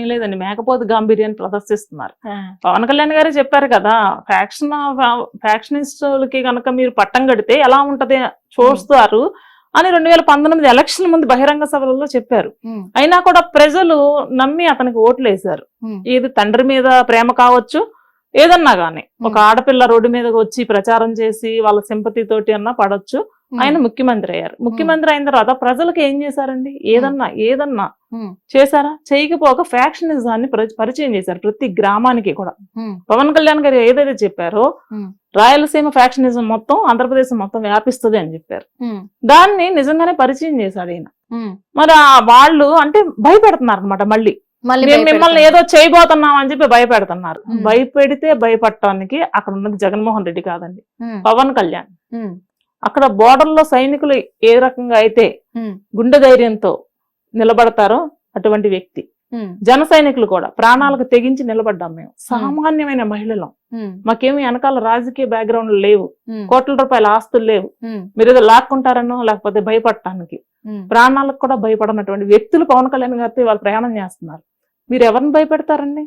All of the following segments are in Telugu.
ఏం లేదండి. మేకపోతు గాంభీర్యాన్ని ప్రదర్శిస్తున్నారు. పవన్ కళ్యాణ్ గారే చెప్పారు కదా ఫ్యాక్షన్ ఫ్యాక్షనిస్టులకి కనుక మీరు పట్టం కడితే ఎలా ఉంటది చూస్తారు అని రెండు వేల పంతొమ్మిది ఎలక్షన్ ముందు బహిరంగ సభలలో చెప్పారు. అయినా కూడా ప్రజలు నమ్మి అతనికి ఓట్లు వేశారు ఇది తండ్రి మీద ప్రేమ కావచ్చు ఏదన్నా గానీ. ఒక ఆడపిల్ల రోడ్డు మీదకి వచ్చి ప్రచారం చేసి వాళ్ళ సింపతి తోటి అన్నా పడొచ్చు. ఆయన ముఖ్యమంత్రి అయ్యారు. ముఖ్యమంత్రి అయిన తర్వాత ప్రజలకు ఏం చేశారండి? ఏదన్నా ఏదన్నా చేశారా? చేయకపోక ఫ్యాక్షనిజాన్ని ప్ర- పరిచయం చేశారు ప్రతి గ్రామానికి కూడా. పవన్ కళ్యాణ్ గారు ఏదైతే చెప్పారో. రాయలసీమ ఫ్యాక్షనిజం మొత్తం ఆంధ్రప్రదేశ్ మొత్తం వ్యాపిస్తుంది అని చెప్పారు. దాన్ని నిజంగానే పరిచయం చేశాడు ఈయన. మరి వాళ్ళు అంటే భయపెడుతున్నారు అనమాట మళ్ళీ. మళ్ళీ మేము మిమ్మల్ని. ఏదో చేయబోతున్నాం అని చెప్పి భయపెడుతున్నారు. భయపెడితే భయపడటానికి అక్కడ ఉన్నది జగన్మోహన్ రెడ్డి కాదండి. పవన్ కళ్యాణ్. అక్కడ బోర్డర్లో సైనికులు ఏ రకంగా అయితే గుండె ధైర్యంతో నిలబడతారో అటువంటి వ్యక్తి. జన సైనికులు కూడా ప్రాణాలకు తెగించి నిలబడ్డాం మేము. సామాన్యమైన మహిళలం. మాకేమి వెనకాల రాజకీయ బ్యాక్గ్రౌండ్ లేవు. కోట్ల రూపాయల ఆస్తులు లేవు. మీరు ఏదో లాక్కుంటారనో లేకపోతే భయపడటానికి ప్రాణాలకు కూడా భయపడనటువంటి వ్యక్తులు పవన్ కళ్యాణ్ గారితో వాళ్ళు ప్రయాణం చేస్తున్నారు. మీరు ఎవరిని భయపెడతారండి?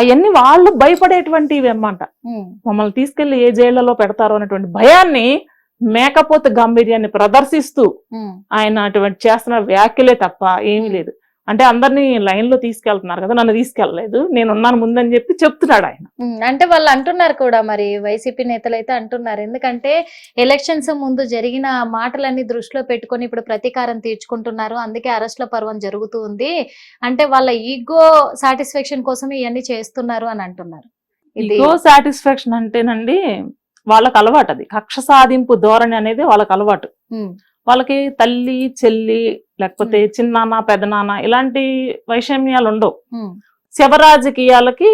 అవన్నీ వాళ్ళు భయపడేటువంటివి అన్నమాట. మమ్మల్ని తీసుకెళ్ళి ఏ జైళ్ళలో పెడతారో అనేటువంటి భయాన్ని మేకపోతే గాంభీర్యాన్ని ప్రదర్శిస్తూ ఆయన అటువంటి చేస్తున్న వ్యాఖ్యలే తప్ప ఏమీ లేదు. అంటే అందరినీ లైన్లో తీసుకెళ్తున్నారు కదా నన్ను తీసుకెళ్ళలేదు నేను ఉన్నాను ముందని చెప్పి చెప్తున్నాడు ఆయన. అంటే వాళ్ళు అంటున్నారు కూడా మరి వైసీపీ నేతలు అయితే అంటున్నారు. ఎందుకంటే ఎలక్షన్స్ ముందు జరిగిన మాటలన్నీ దృష్టిలో పెట్టుకొని ఇప్పుడు ప్రతీకారం తీర్చుకుంటున్నారు. అందుకే అరెస్ట్ల పర్వం జరుగుతూ ఉంది. అంటే వాళ్ళ ఈగో సాటిస్ఫాక్షన్ కోసం ఇవన్నీ చేస్తున్నారు అని అంటున్నారు. ఇగో సాటిస్ఫాక్షన్ అంటేనండి వాళ్ళకి అలవాటు అది. కక్ష సాధింపు ధోరణి అనేది వాళ్ళకి అలవాటు. వాళ్ళకి తల్లి చెల్లి లేకపోతే చిన్నాన్న పెదనాన్న ఇలాంటి వైషమ్యాలు ఉండవు. ఉమ్, శవ రాజకీయాలకి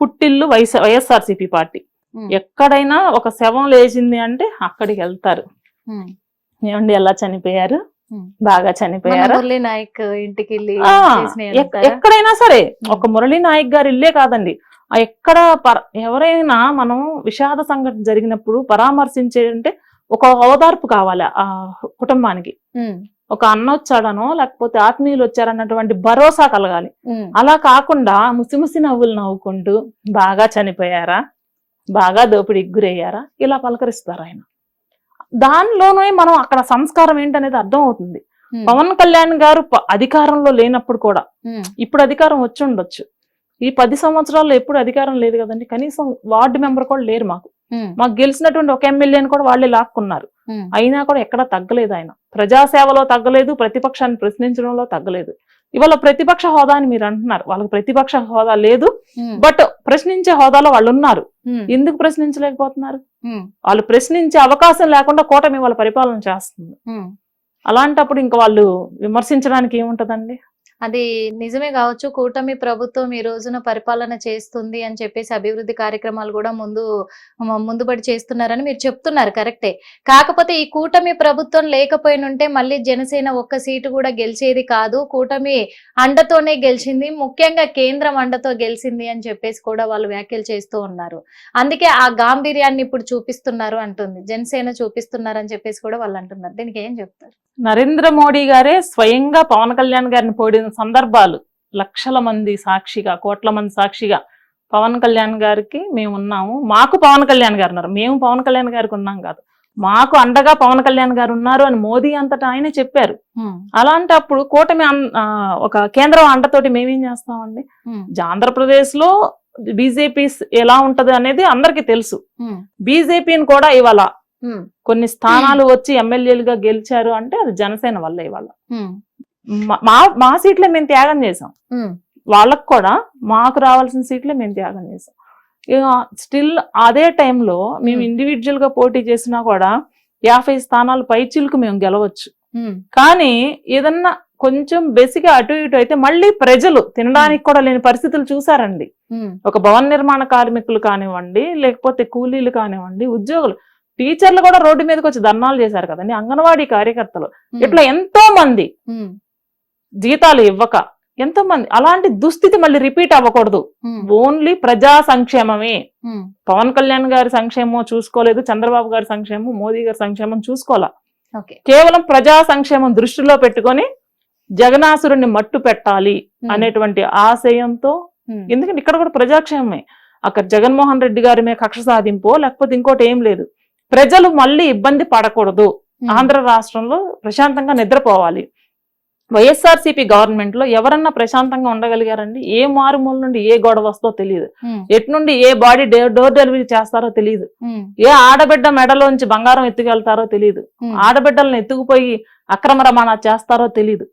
పుట్టిల్లు వైఎస్ వైఎస్ఆర్సీపీ పార్టీ. ఎక్కడైనా ఒక శవం లేచింది అంటే అక్కడికి వెళ్తారు. ఏమండి ఎలా చనిపోయారు. బాగా చనిపోయారా? మురళీ నాయక్ ఇంటికి? ఎక్కడైనా సరే. ఒక మురళీ నాయక్ గారు ఇల్లే కాదండి. ఎక్కడ పర- ఎవరైనా మనం విషాద సంఘటన జరిగినప్పుడు పరామర్శించే అంటే ఒక ఓదార్పు కావాలి ఆ కుటుంబానికి. ఒక అన్న వచ్చాడనో లేకపోతే ఆత్మీయులు వచ్చారన్నటువంటి భరోసా కలగాలి. అలా కాకుండా ముసిముసి నవ్వులు నవ్వుకుంటూ బాగా చనిపోయారా? బాగా దోపిడీకి గురయ్యారా? ఇలా పలకరిస్తారు ఆయన. దానిలోనే మనం అక్కడ సంస్కారం ఏంటనేది అర్థం అవుతుంది పవన్ కళ్యాణ్ గారు అధికారంలో లేనప్పుడు కూడా ఇప్పుడు అధికారం వచ్చి ఉండొచ్చు. ఈ పది సంవత్సరాల్లో ఎప్పుడు అధికారం లేదు కదండి. కనీసం వార్డు మెంబర్ కూడా లేరు మాకు. మాకు గెలిచినటువంటి ఒక ఎమ్మెల్యేని కూడా వాళ్ళే లాక్కున్నారు. అయినా కూడా ఎక్కడా తగ్గలేదు ఆయన. ప్రజాసేవలో తగ్గలేదు ప్రతిపక్షాన్ని ప్రశ్నించడంలో తగ్గలేదు. ఇవాళ ప్రతిపక్ష హోదా అని మీరు అంటున్నారు. వాళ్ళకి ప్రతిపక్ష హోదా లేదు. బట్ ప్రశ్నించే హోదాలో వాళ్ళు ఉన్నారు. ఎందుకు ప్రశ్నించలేకపోతున్నారు? వాళ్ళు ప్రశ్నించే అవకాశం లేకుండా కూటమి వాళ్ళ పరిపాలన చేస్తుంది. అలాంటప్పుడు ఇంకా వాళ్ళు విమర్శించడానికి ఏముంటదండి? అది నిజమే కావచ్చు. కూటమి ప్రభుత్వం ఈ రోజున పరిపాలన చేస్తుంది అని చెప్పేసి అభివృద్ధి కార్యక్రమాలు కూడా ముందు ముందుబడి చేస్తున్నారని మీరు చెప్తున్నారు. కరెక్టే. కాకపోతే ఈ కూటమి ప్రభుత్వం లేకపోయినుంటే మళ్ళీ జనసేన ఒక్క సీటు కూడా గెలిచేది కాదు. కూటమి అండతోనే గెలిచింది. ముఖ్యంగా కేంద్రం అండతో గెలిచింది అని చెప్పేసి కూడా వాళ్ళు వ్యాఖ్యలు చేస్తూ ఉన్నారు. అందుకే ఆ గాంభీర్యాన్ని ఇప్పుడు చూపిస్తున్నారు అంటుంది. జనసేన చూపిస్తున్నారు అని చెప్పేసి కూడా వాళ్ళు అంటున్నారు. దీనికి ఏం చెప్తారు? నరేంద్ర మోడీ గారే స్వయంగా పవన్ కళ్యాణ్ గారిని పోడిన సందర్భాలు లక్షల మంది సాక్షిగా కోట్ల మంది సాక్షిగా పవన్ కళ్యాణ్ గారికి మేము ఉన్నాము. మాకు పవన్ కళ్యాణ్ గారు ఉన్నారు. మేము పవన్ కళ్యాణ్ గారికి ఉన్నాం కాదు. మాకు అండగా పవన్ కళ్యాణ్ గారు ఉన్నారు అని మోదీ అంతటా ఆయనే చెప్పారు. అలాంటప్పుడు కూటమి ఒక కేంద్రం అండతోటి మేమేం చేస్తామండి? ఆంధ్రప్రదేశ్లో బీజేపీ ఎలా ఉంటది అనేది అందరికీ తెలుసు. బీజేపీని కూడా ఇవాళ కొన్ని స్థానాలు వచ్చి ఎమ్మెల్యేలుగా గెలిచారు అంటే అది జనసేన వల్ల ఇవాళ. మా- మా సీట్లే మేము త్యాగం చేసాం వాళ్ళకు కూడా మాకు రావాల్సిన సీట్లే మేము త్యాగం చేసాం ఇక స్టిల్ అదే టైంలో మేము. ఇండివిజువల్గా పోటీ చేసినా కూడా యాభై స్థానాలు పైచిలకు మేము గెలవచ్చు. కానీ ఏదన్నా కొంచెం బెసిగా అటు ఇటు అయితే మళ్ళీ ప్రజలు తినడానికి కూడా లేని పరిస్థితులు చూసారండి ఒక భవన నిర్మాణ కార్మికులు కానివ్వండి లేకపోతే కూలీలు కానివ్వండి ఉద్యోగులు టీచర్లు కూడా రోడ్డు మీదకి వచ్చి ధర్నాలు చేశారు కదండి అంగన్వాడీ కార్యకర్తలు. ఇట్లా ఎంతో మంది జీతాలు ఇవ్వక ఎంతో మంది అలాంటి దుస్థితి మళ్ళీ రిపీట్ అవ్వకూడదు. ఓన్లీ ప్రజా సంక్షేమమే. పవన్ కళ్యాణ్ గారి సంక్షేమం చూసుకోలేదు చంద్రబాబు గారి సంక్షేమం మోదీ గారి సంక్షేమం చూసుకోవాలా? కేవలం ప్రజా సంక్షేమం దృష్టిలో పెట్టుకొని జగనాసురుణ్ణి మట్టు పెట్టాలి అనేటువంటి ఆశయంతో ఎందుకంటే ఇక్కడ కూడా ప్రజాక్షేమమే. అక్కడ జగన్మోహన్ రెడ్డి గారి మీద కక్ష సాధింపో లేకపోతే ఇంకోటి ఏం లేదు. ప్రజలు మళ్ళీ ఇబ్బంది పడకూడదు. ఆంధ్ర రాష్ట్రంలో ప్రశాంతంగా నిద్రపోవాలి. వైఎస్ఆర్సీపీ గవర్నమెంట్లో ఎవరన్నా ప్రశాంతంగా ఉండగలిగారండి? ఏ మారుమూల నుండి ఏ గొడవ వస్తుందో తెలియదు. ఎటు నుండి ఏ బాడీ డోర్ డెలివరీ చేస్తారో తెలియదు. ఏ ఆడబిడ్డ మెడలోంచి బంగారం ఎత్తుకెళ్తారో తెలియదు. ఆడబిడ్డలను ఎత్తుకుపోయి అక్రమ రవాణా చేస్తారో తెలియదు.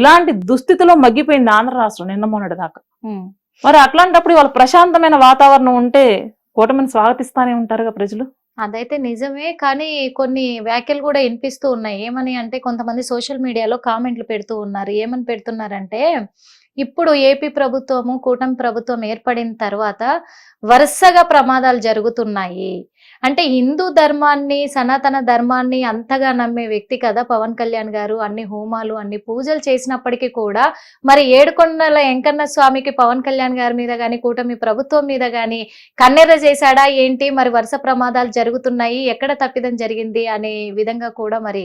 ఇలాంటి దుస్థితిలో మగ్గిపోయింది ఆంధ్ర రాష్ట్రం నిన్న మొన్నటి దాకా. మరి అట్లాంటప్పుడు వాళ్ళ ప్రశాంతమైన వాతావరణం ఉంటే కూటమిని స్వాగతిస్తానే ఉంటారుగా ప్రజలు? అదైతే నిజమే. కానీ కొన్ని వ్యాఖ్యలు కూడా వినిపిస్తూ ఉన్నాయి. ఏమని అంటే కొంతమంది సోషల్ మీడియాలో కామెంట్లు పెడుతూ ఉన్నారు. ఏమని పెడుతున్నారంటే ఇప్పుడు ఏపీ ప్రభుత్వము కూటమి ప్రభుత్వం ఏర్పడిన తర్వాత వరుసగా ప్రమాదాలు జరుగుతున్నాయి. అంటే హిందూ ధర్మాన్ని సనాతన ధర్మాన్ని అంతగా నమ్మే వ్యక్తి కదా పవన్ కళ్యాణ్ గారు. అన్ని హోమాలు అన్ని పూజలు చేసినప్పటికీ కూడా మరి ఏడుకొండల వెంకన్న స్వామికి పవన్ కళ్యాణ్ గారి మీద గాని కూటమి ప్రభుత్వం మీద గాని కన్నెర్ర చేశాడా ఏంటి? మరి వరుస ప్రమాదాలు జరుగుతున్నాయి. ఎక్కడ తప్పిదం జరిగింది? అనే విధంగా కూడా మరి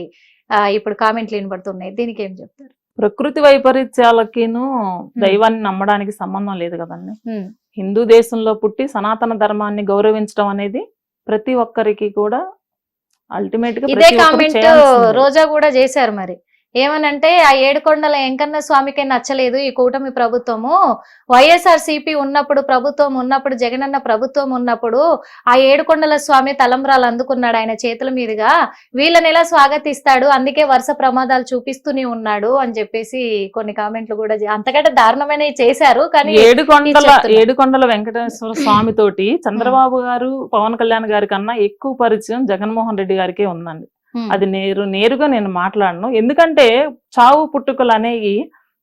ఆ, ఇప్పుడు కామెంట్లు వినబడుతున్నాయి. దీనికి ఏం చెప్తారు? ప్రకృతి వైపరీత్యాలకిను దైవాన్ని నమ్మడానికి సంబంధం లేదు కదండి. హిందూ దేశంలో పుట్టి సనాతన ధర్మాన్ని గౌరవించడం అనేది ప్రతి ఒక్కరికి కూడా అల్టిమేట్గా ఇదే కామెంట్. రోజా కూడా చేశారు మరి ఏమనంటే ఆ ఏడుకొండల వెంకన్న స్వామికే నచ్చలేదు ఈ కూటమి ప్రభుత్వము. వైఎస్ఆర్ సిపి ఉన్నప్పుడు ప్రభుత్వం ఉన్నప్పుడు జగనన్న ప్రభుత్వం ఉన్నప్పుడు ఆ ఏడుకొండల స్వామి తలంబ్రాలు అందుకున్నాడు ఆయన చేతుల మీదుగా. వీళ్ళని ఎలా స్వాగతిస్తాడు అందుకే వరుస ప్రమాదాలు చూపిస్తూనే ఉన్నాడు అని చెప్పేసి కొన్ని కామెంట్లు కూడా అంతకంటే దారుణమైనవి చేశారు కానీ ఏడు కొండల చెప్తున్నా. ఏడు కొండల వెంకటేశ్వర స్వామి తోటి చంద్రబాబు గారు పవన్ కళ్యాణ్ గారి కన్నా ఎక్కువ పరిచయం జగన్మోహన్ రెడ్డి గారికే ఉందండి. అది నేరు నేరుగా నేను మాట్లాడను. ఎందుకంటే చావు పుట్టుకలు అనేవి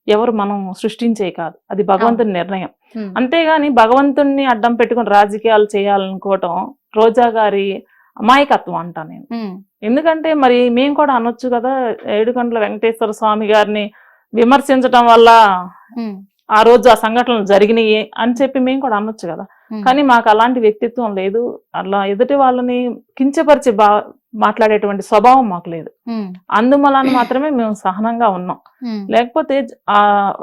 ఎవరు మనం సృష్టించే కాదు. అది భగవంతుని నిర్ణయం. అంతేగాని భగవంతుణ్ణి అడ్డం పెట్టుకుని రాజకీయాలు చేయాలనుకోవటం రోజా గారి అమాయకత్వం అంటా నేను. ఎందుకంటే మరి మేము కూడా అనొచ్చు కదా ఏడుకొండల వెంకటేశ్వర స్వామి గారిని విమర్శించటం వల్ల ఆ రోజు ఆ సంఘటనలు జరిగినాయి అని చెప్పి మేము కూడా అనొచ్చు కదా. కానీ మాకు అలాంటి వ్యక్తిత్వం లేదు. అలా ఎదుటి వాళ్ళని కించపరిచి బా మాట్లాడేటువంటి స్వభావం మాకు లేదు. అందువలన మాత్రమే మేము సహనంగా ఉన్నాం. లేకపోతే ఆ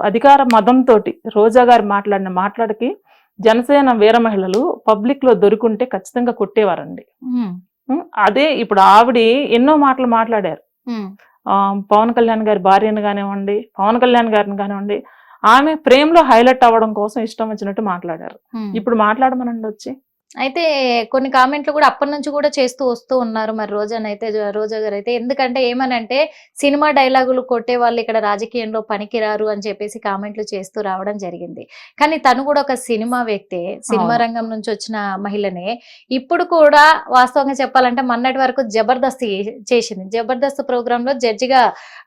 అధికార మదంతో రోజా గారు మాట్లాడిన మాట్లాడికి జనసేన వీర మహిళలు పబ్లిక్లో దొరుకుంటే ఖచ్చితంగా కొట్టేవారండి. అదే ఇప్పుడు ఆవిడ ఎన్నో మాటలు మాట్లాడారు. పవన్ కళ్యాణ్ గారి భార్యను కానివ్వండి పవన్ కళ్యాణ్ గారిని కానివ్వండి ఆమె ప్రేమలో హైలైట్ అవ్వడం కోసం ఇష్టం వచ్చినట్టు మాట్లాడారు. ఇప్పుడు మాట్లాడమనండి వచ్చి అయితే కొన్ని కామెంట్లు కూడా అప్పటి నుంచి కూడా చేస్తూ వస్తూ ఉన్నారు మరి రోజానైతే జ- రోజా గారు అయితే. ఎందుకంటే ఏమనంటే సినిమా డైలాగులు కొట్టే వాళ్ళు ఇక్కడ రాజకీయంలో పనికిరారు అని చెప్పేసి కామెంట్లు చేస్తూ రావడం జరిగింది. కానీ తను కూడా ఒక సినిమా వ్యక్తే సినిమా. రంగం నుంచి వచ్చిన మహిళనే. ఇప్పుడు కూడా వాస్తవంగా చెప్పాలంటే మొన్నటి వరకు జబర్దస్త్ చేసింది. జబర్దస్త్ ప్రోగ్రామ్లో జడ్జిగా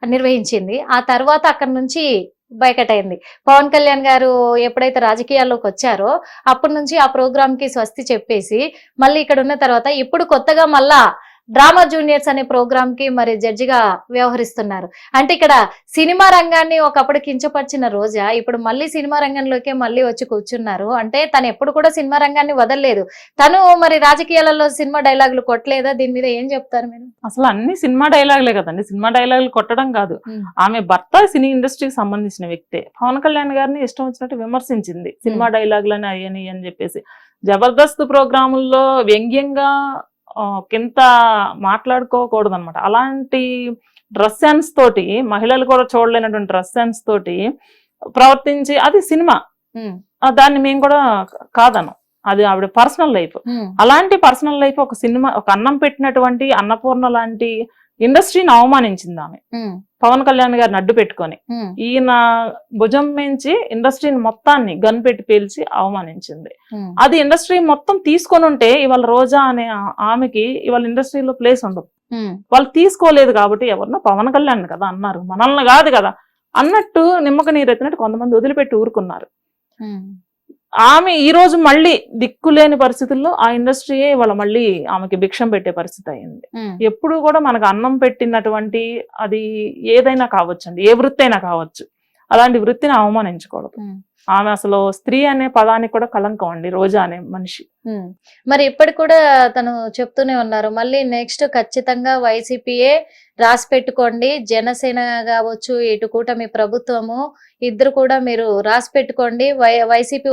నిర్వహించింది. ఆ తర్వాత అక్కడ నుంచి బయకట్ అయింది పవన్ కళ్యాణ్ గారు ఎప్పుడైతే రాజకీయాల్లోకి వచ్చారో అప్పటి నుంచి ఆ ప్రోగ్రామ్కి స్వస్తి చెప్పేసి మళ్ళీ ఇక్కడ ఉన్న తర్వాత ఇప్పుడు కొత్తగా మళ్ళా డ్రామా జూనియర్స్ అనే ప్రోగ్రామ్కి మరి జడ్జిగా వ్యవహరిస్తున్నారు. అంటే ఇక్కడ సినిమా రంగాన్ని ఒకప్పుడు కించపరిచిన రోజా ఇప్పుడు మళ్ళీ సినిమా రంగంలోకే మళ్ళీ వచ్చి కూర్చున్నారు. అంటే తను ఎప్పుడు కూడా సినిమా రంగాన్ని వదలలేదు. తను మరి రాజకీయాలలో సినిమా డైలాగులు కొట్టలేదా? దీని మీద ఏం చెప్తారు మీరు? అసలు అన్ని సినిమా డైలాగులే కదండి. సినిమా డైలాగులు కొట్టడం కాదు. ఆమె భర్త సినీ ఇండస్ట్రీకి సంబంధించిన వ్యక్తే. పవన్ కళ్యాణ్ గారిని ఇష్టం వచ్చినట్టు విమర్శించింది. సినిమా డైలాగులని అయ్యని అని చెప్పేసి. జబర్దస్త్ ప్రోగ్రాముల్లో వ్యంగ్యంగా కింద మాట్లాడుకోకూడదు అనమాట అలాంటి డ్రెస్ సెన్స్ తోటి మహిళలు కూడా చూడలేనటువంటి డ్రెస్ సెన్స్ తోటి ప్రవర్తించి అది సినిమా. దాన్ని మేము కూడా కాదను. అది ఆవిడ పర్సనల్ లైఫ్. అలాంటి పర్సనల్ లైఫ్ ఒక సినిమా ఒక అన్నం పెట్టినటువంటి అన్నపూర్ణ లాంటి ఇండస్ట్రీని అవమానించింది ఆమె. పవన్ కళ్యాణ్ గారిని అడ్డు పెట్టుకొని ఈయన భుజం మించి ఇండస్ట్రీని మొత్తాన్ని గన్ పెట్టి పేల్చి అవమానించింది. అది ఇండస్ట్రీ మొత్తం తీసుకొని ఉంటే ఇవాళ రోజా అనే ఆమెకి ఇవాళ ఇండస్ట్రీలో ప్లేస్ ఉండదు. వాళ్ళు తీసుకోలేదు కాబట్టి ఎవరినో పవన్ కళ్యాణ్ కదా అన్నారు. మనల్ని కాదు కదా. అన్నట్టు నిమ్మక నీరెత్తినట్టు కొంతమంది వదిలిపెట్టి ఊరుకున్నారు. ఆమె ఈ రోజు మళ్ళీ దిక్కులేని పరిస్థితుల్లో ఆ ఇండస్ట్రీయే ఇవాళ మళ్ళీ ఆమెకి భిక్షం పెట్టే పరిస్థితి అయింది. ఎప్పుడు కూడా మనకు అన్నం పెట్టినటువంటి అది ఏదైనా కావచ్చండి ఏ వృత్తి అయినా కావచ్చు. అలాంటి వృత్తిని అవమానించకూడదు. ఆమె అసలు స్త్రీ అనే పదానికి కూడా కలంకం అండి రోజా అనే మనిషి. మరి ఇప్పటికి కూడా తను చెప్తూనే ఉన్నారు మళ్ళీ నెక్స్ట్ ఖచ్చితంగా వైసీపీయే రాసి పెట్టుకోండి జనసేన కావచ్చు ఇటు కూటమి ప్రభుత్వము ఇద్దరు కూడా మీరు రాసి పెట్టుకోండి వై వైసీపీ